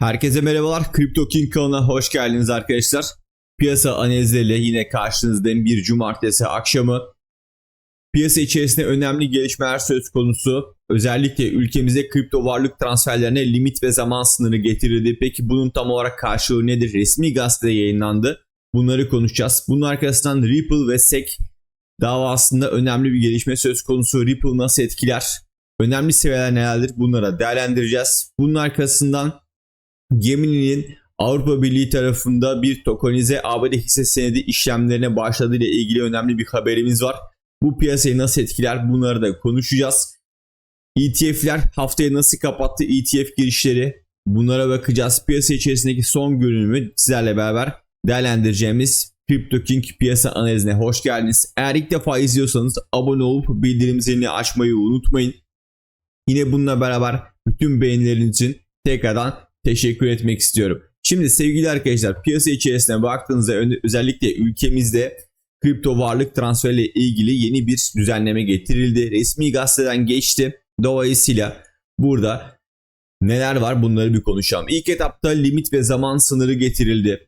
Herkese merhabalar. Crypto King kanalına hoş geldiniz arkadaşlar. Piyasa analizleriyle yine karşınızdayım bir cumartesi akşamı. Piyasa içerisinde önemli gelişmeler söz konusu. Özellikle ülkemize kripto varlık transferlerine limit ve zaman sınırı getirildi. Peki bunun tam olarak karşılığı nedir? Resmi gazetede yayınlandı. Bunları konuşacağız. Bunun arkasından Ripple ve SEC davasında önemli bir gelişme söz konusu. Ripple nasıl etkiler? Önemli seviyeler nelerdir? Bunlara değerlendireceğiz. Bunun arkasından Gemini'nin Avrupa Birliği tarafında bir tokenize ABD hisse senedi işlemlerine başladığı ile ilgili önemli bir haberimiz var. Bu piyasayı nasıl etkiler bunları da konuşacağız. ETF'ler haftaya nasıl kapattı ETF girişleri bunlara bakacağız. Piyasa içerisindeki son görünümü sizlerle beraber değerlendireceğimiz Crypto King piyasa analizine hoş geldiniz. Eğer ilk defa izliyorsanız abone olup bildirim zilini açmayı unutmayın. Yine bununla beraber bütün beğenileriniz için tekrardan teşekkür etmek istiyorum. Şimdi sevgili arkadaşlar piyasa içerisine baktığınızda özellikle ülkemizde kripto varlık transferiyle ilgili yeni bir düzenleme getirildi. Resmi gazeteden geçti. Dolayısıyla burada neler var bunları bir konuşalım. İlk etapta limit ve zaman sınırı getirildi.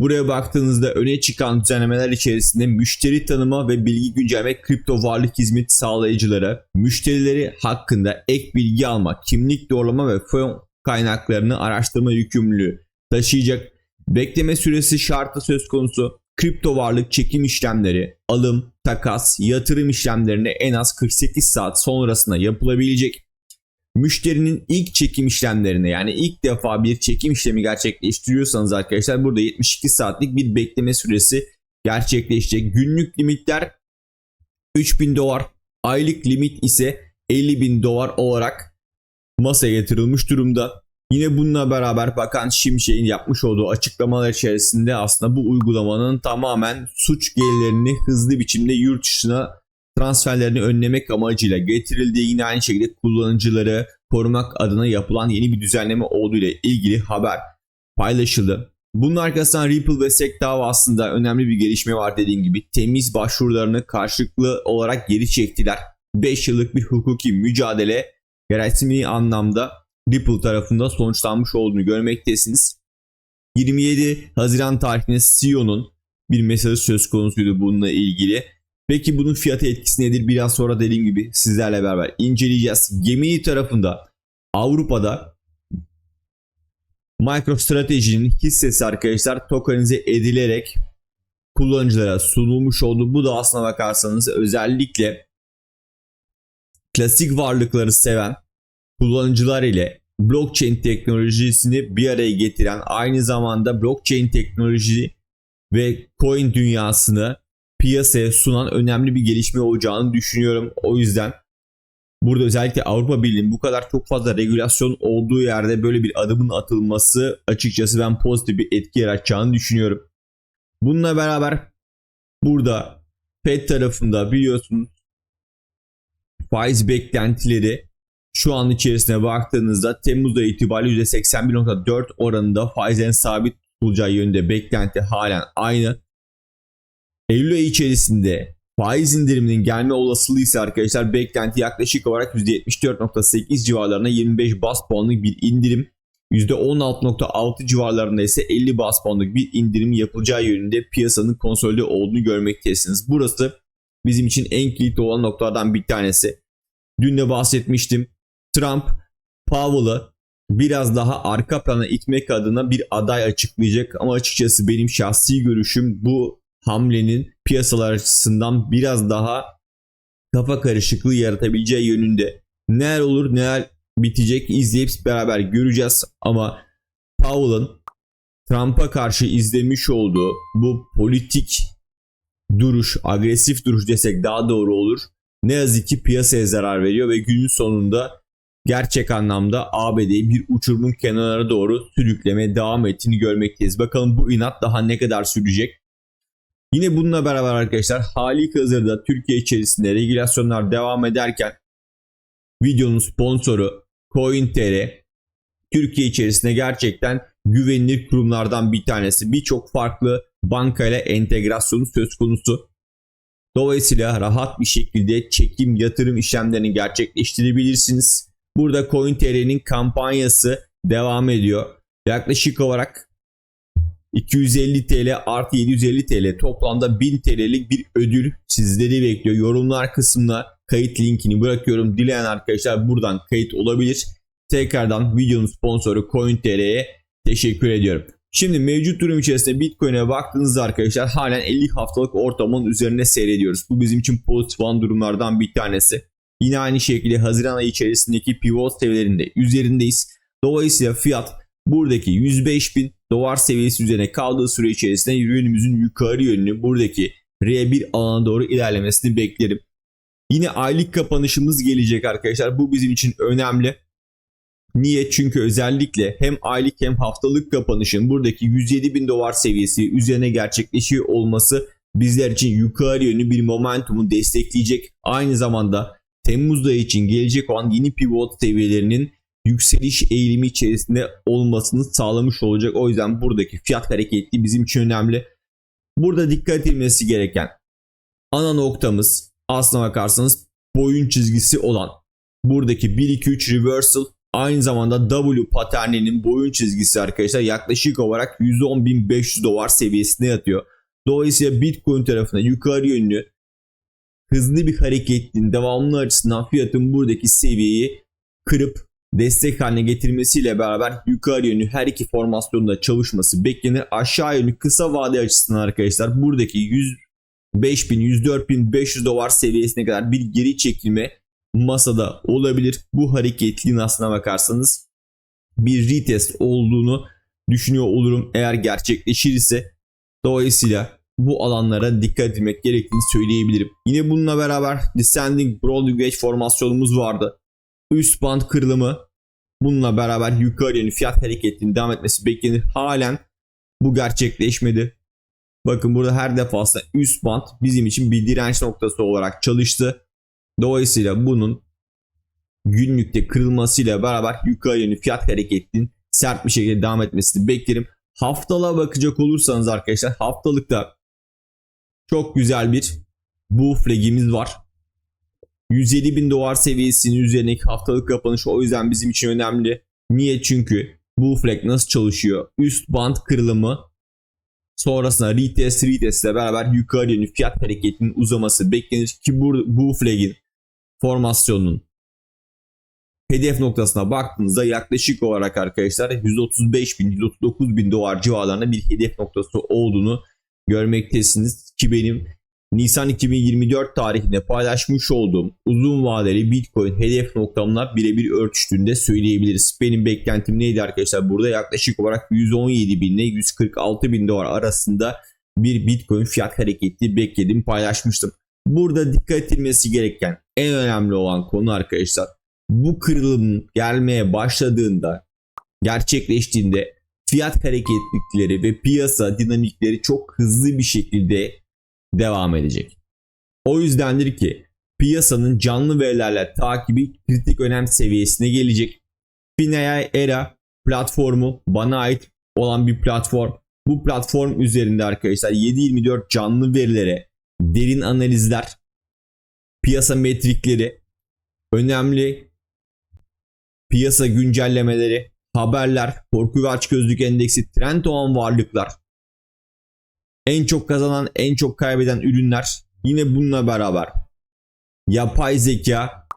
Buraya baktığınızda öne çıkan düzenlemeler içerisinde müşteri tanıma ve bilgi güncelleme kripto varlık hizmet sağlayıcılara müşterileri hakkında ek bilgi alma, kimlik doğrulama ve fon kaynaklarını araştırma yükümlülüğü taşıyacak. Bekleme süresi şartı söz konusu. Kripto varlık çekim işlemleri, alım, takas, yatırım işlemlerine en az 48 saat sonrasında yapılabilecek. Müşterinin ilk çekim işlemlerine yani ilk defa bir çekim işlemi gerçekleştiriyorsanız arkadaşlar burada 72 saatlik bir bekleme süresi gerçekleşecek. Günlük limitler 3000 dolar, aylık limit ise 50 bin dolar olarak masaya yatırılmış durumda. Yine bununla beraber Bakan Şimşek'in yapmış olduğu açıklamalar içerisinde aslında bu uygulamanın tamamen suç gelirlerini hızlı biçimde yurt dışına transferlerini önlemek amacıyla getirildiği yine aynı şekilde kullanıcıları korumak adına yapılan yeni bir düzenleme olduğu ile ilgili haber paylaşıldı. Bunun arkasından Ripple ve SEC davasında önemli bir gelişme var dediğim gibi temiz başvurularını karşılıklı olarak geri çektiler. 5 yıllık bir hukuki mücadele resmi anlamda Ripple tarafında sonuçlanmış olduğunu görmektesiniz. 27 Haziran tarihinde CEO'nun bir mesajı söz konusuydu bununla ilgili. Peki bunun fiyatı etkisi nedir? Biraz sonra dediğim gibi sizlerle beraber inceleyeceğiz. Gemini tarafında Avrupa'da MicroStrategy'nin hissesi arkadaşlar tokenize edilerek kullanıcılara sunulmuş oldu. Bu da aslına bakarsanız özellikle klasik varlıkları seven kullanıcılar ile blockchain teknolojisini bir araya getiren aynı zamanda blockchain teknoloji ve coin dünyasını piyasaya sunan önemli bir gelişme olacağını düşünüyorum. O yüzden burada özellikle Avrupa Birliği'nin bu kadar çok fazla regülasyon olduğu yerde böyle bir adımın atılması açıkçası ben pozitif bir etki yaratacağını düşünüyorum. Bununla beraber burada FED tarafında biliyorsunuz faiz beklentileri şu an içerisine baktığınızda Temmuz ayı itibariyle %81.4 oranında faizlerin sabit tutulacağı yönünde beklenti halen aynı. Eylül ayı içerisinde faiz indiriminin gelme olasılığı ise arkadaşlar beklenti yaklaşık olarak %74.8 civarlarına 25 bas puanlık bir indirim. %16.6 civarlarında ise 50 bas puanlık bir indirim yapılacağı yönünde piyasanın konsolide olduğunu görmektesiniz. Burası bizim için en kilit olan noktalardan bir tanesi. Dün de bahsetmiştim. Trump Powell'ı biraz daha arka plana itmek adına bir aday açıklayacak ama açıkçası benim şahsi görüşüm bu hamlenin piyasalar açısından biraz daha kafa karışıklığı yaratabileceği yönünde. Neler olur neler bitecek izleyip beraber göreceğiz ama Powell'ın Trump'a karşı izlemiş olduğu bu politik duruş, agresif duruş desek daha doğru olur. Ne yazık ki piyasaya zarar veriyor ve günün sonunda gerçek anlamda ABD'yi bir uçurumun kenarına doğru sürüklemeye devam ettiğini görmekteyiz. Bakalım bu inat daha ne kadar sürecek? Yine bununla beraber arkadaşlar hali hazırda Türkiye içerisinde regülasyonlar devam ederken videonun sponsoru CoinTR Türkiye içerisinde gerçekten güvenilir kurumlardan bir tanesi. Birçok farklı bankayla entegrasyonu söz konusu. Dolayısıyla rahat bir şekilde çekim yatırım işlemlerini gerçekleştirebilirsiniz. Burada CoinTR'nin kampanyası devam ediyor. Yaklaşık olarak 250 TL artı 750 TL toplamda 1000 TL'lik bir ödül sizleri bekliyor. Yorumlar kısmına kayıt linkini bırakıyorum. Dileyen arkadaşlar buradan kayıt olabilir. Tekrardan videonun sponsoru CoinTR'ye teşekkür ediyorum. Şimdi mevcut durum içerisinde Bitcoin'e baktığınızda arkadaşlar halen 50 haftalık ortamın üzerine seyrediyoruz. Bu bizim için pozitif olan durumlardan bir tanesi. Yine aynı şekilde Haziran ayı içerisindeki pivot seviyelerinde üzerindeyiz. Dolayısıyla fiyat buradaki 105 bin dolar seviyesi üzerine kaldığı süre içerisinde yönümüzün yukarı yönünü buradaki R1 alana doğru ilerlemesini beklerim. Yine aylık kapanışımız gelecek arkadaşlar. Bu bizim için önemli. Niye? Çünkü özellikle hem aylık hem haftalık kapanışın buradaki 107 bin dolar seviyesi üzerine gerçekleşiyor olması bizler için yukarı yönlü bir momentumu destekleyecek. Aynı zamanda Temmuz ayı için gelecek olan yeni pivot seviyelerinin yükseliş eğilimi içerisinde olmasını sağlamış olacak. O yüzden buradaki fiyat hareketli bizim için önemli. Burada dikkat edilmesi gereken ana noktamız aslına bakarsanız boyun çizgisi olan buradaki 1-2-3 reversal aynı zamanda W paterninin boyun çizgisi arkadaşlar yaklaşık olarak 110.500 dolar seviyesinde yatıyor. Dolayısıyla Bitcoin tarafına yukarı yönlü hızlı bir hareketin devamlı açısından fiyatın buradaki seviyeyi kırıp destek haline getirmesiyle beraber yukarı yönlü her iki formasyonda çalışması beklenir. Aşağı yönlü kısa vade açısından arkadaşlar buradaki 105 bin 104.500 dolar seviyesine kadar bir geri çekilme masada olabilir. Bu hareketliğin aslına bakarsanız bir retest olduğunu düşünüyor olurum eğer gerçekleşir ise. Dolayısıyla bu alanlara dikkat etmek gerektiğini söyleyebilirim. Yine bununla beraber descending broad wedge formasyonumuz vardı. Üst band kırılımı bununla beraber yukarı yönlü fiyat hareketinin devam etmesi beklenir. Halen bu gerçekleşmedi. Bakın burada her defasında üst band bizim için bir direnç noktası olarak çalıştı. Dolayısıyla bunun günlükte kırılmasıyla beraber yukarı yönlü fiyat hareketinin sert bir şekilde devam etmesini beklerim. Haftalığa bakacak olursanız arkadaşlar haftalıkta çok güzel bir bu flagimiz var. 107 bin dolar seviyesinin üzerindeki haftalık kapanış o yüzden bizim için önemli. Niye? Çünkü bu flag nasıl çalışıyor? Üst band kırılımı sonrasında retest retest ile beraber yukarı yönlü fiyat hareketinin uzaması beklenir ki bu, bu flag'in formasyonunun hedef noktasına baktığınızda yaklaşık olarak arkadaşlar 135 bin 139 bin dolar civarlarında bir hedef noktası olduğunu görmektesiniz ki benim Nisan 2024 tarihinde paylaşmış olduğum uzun vadeli Bitcoin hedef noktamla birebir örtüştüğünde söyleyebiliriz. Benim beklentim neydi arkadaşlar? Burada yaklaşık olarak 117 bin ile 146 bin dolar arasında bir Bitcoin fiyat hareketi bekledim paylaşmıştım. Burada dikkat edilmesi gereken en önemli olan konu arkadaşlar bu kırılım gelmeye başladığında gerçekleştiğinde fiyat hareketlikleri ve piyasa dinamikleri çok hızlı bir şekilde devam edecek. O yüzdendir ki piyasanın canlı verilerle takibi kritik önem seviyesine gelecek. Finaya Era platformu bana ait olan bir platform. Bu platform üzerinde arkadaşlar 7/24 canlı verilere derin analizler, piyasa metrikleri, önemli piyasa güncellemeleri, haberler, korku ve açgözlük endeksi, trend olan varlıklar, en çok kazanan, en çok kaybeden ürünler yine bununla beraber yapay zeka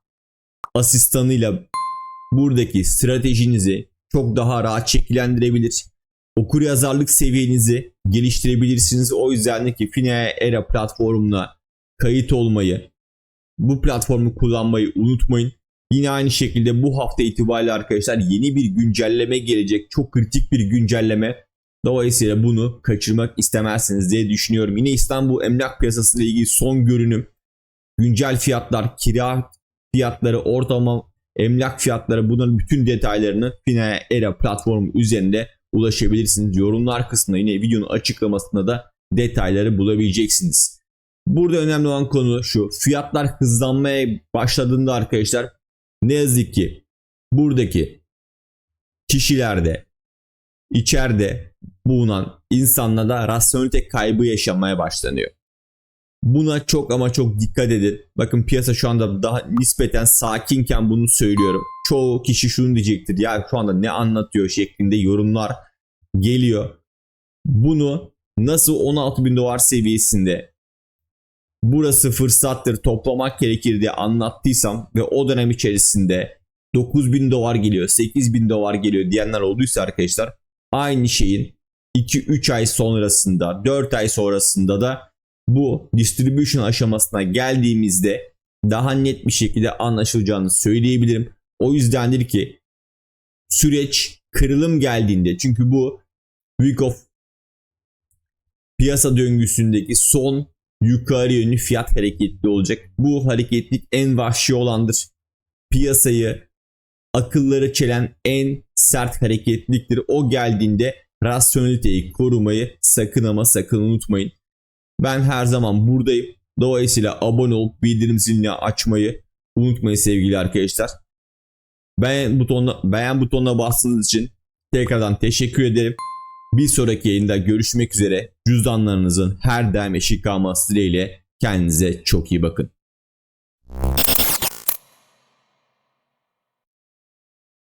asistanıyla buradaki stratejinizi çok daha rahat şekillendirebilir. Okur yazarlık seviyenizi geliştirebilirsiniz. O yüzden de ki Finea Era platformuna kayıt olmayı, bu platformu kullanmayı unutmayın. Yine aynı şekilde bu hafta itibariyle arkadaşlar yeni bir güncelleme gelecek. Çok kritik bir güncelleme. Dolayısıyla bunu kaçırmak istemezsiniz diye düşünüyorum. Yine İstanbul emlak piyasası ile ilgili son görünüm, güncel fiyatlar, kira fiyatları, ortalama emlak fiyatları bunların bütün detaylarını Finaya Era platformu üzerinde ulaşabilirsiniz. Yorumlar kısmında yine videonun açıklamasında da detayları bulabileceksiniz. Burada önemli olan konu şu. Fiyatlar hızlanmaya başladığında arkadaşlar ne yazık ki buradaki kişilerde içeride bulunan insanlarda rasyonelite kaybı yaşamaya başlanıyor. Buna çok ama çok dikkat edin. Bakın piyasa şu anda daha nispeten sakinken bunu söylüyorum. Çoğu kişi şunu diyecektir. Ya şu anda ne anlatıyor şeklinde yorumlar geliyor. Bunu nasıl 16 bin dolar seviyesinde burası fırsattır toplamak gerekir diye anlattıysam ve o dönem içerisinde 9 bin dolar geliyor 8 bin dolar geliyor diyenler olduysa arkadaşlar aynı şeyin 2-3 ay sonrasında 4 ay sonrasında da bu distribution aşamasına geldiğimizde daha net bir şekilde anlaşılacağını söyleyebilirim. O yüzdendir ki süreç kırılım geldiğinde çünkü bu week of piyasa döngüsündeki son yukarı yönlü fiyat hareketli olacak. Bu hareketlik en vahşi olandır. Piyasayı akılları çelen en sert hareketliktir. O geldiğinde rasyoneliteyi korumayı sakın ama sakın unutmayın. Ben her zaman buradayım. Dolayısıyla abone olup bildirim zilini açmayı unutmayın sevgili arkadaşlar. Beğen butonuna, beğen butonuna bastığınız için tekrardan teşekkür ederim. Bir sonraki yayında görüşmek üzere. Cüzdanlarınızın her daim eşik kalması dileğiyle kendinize çok iyi bakın.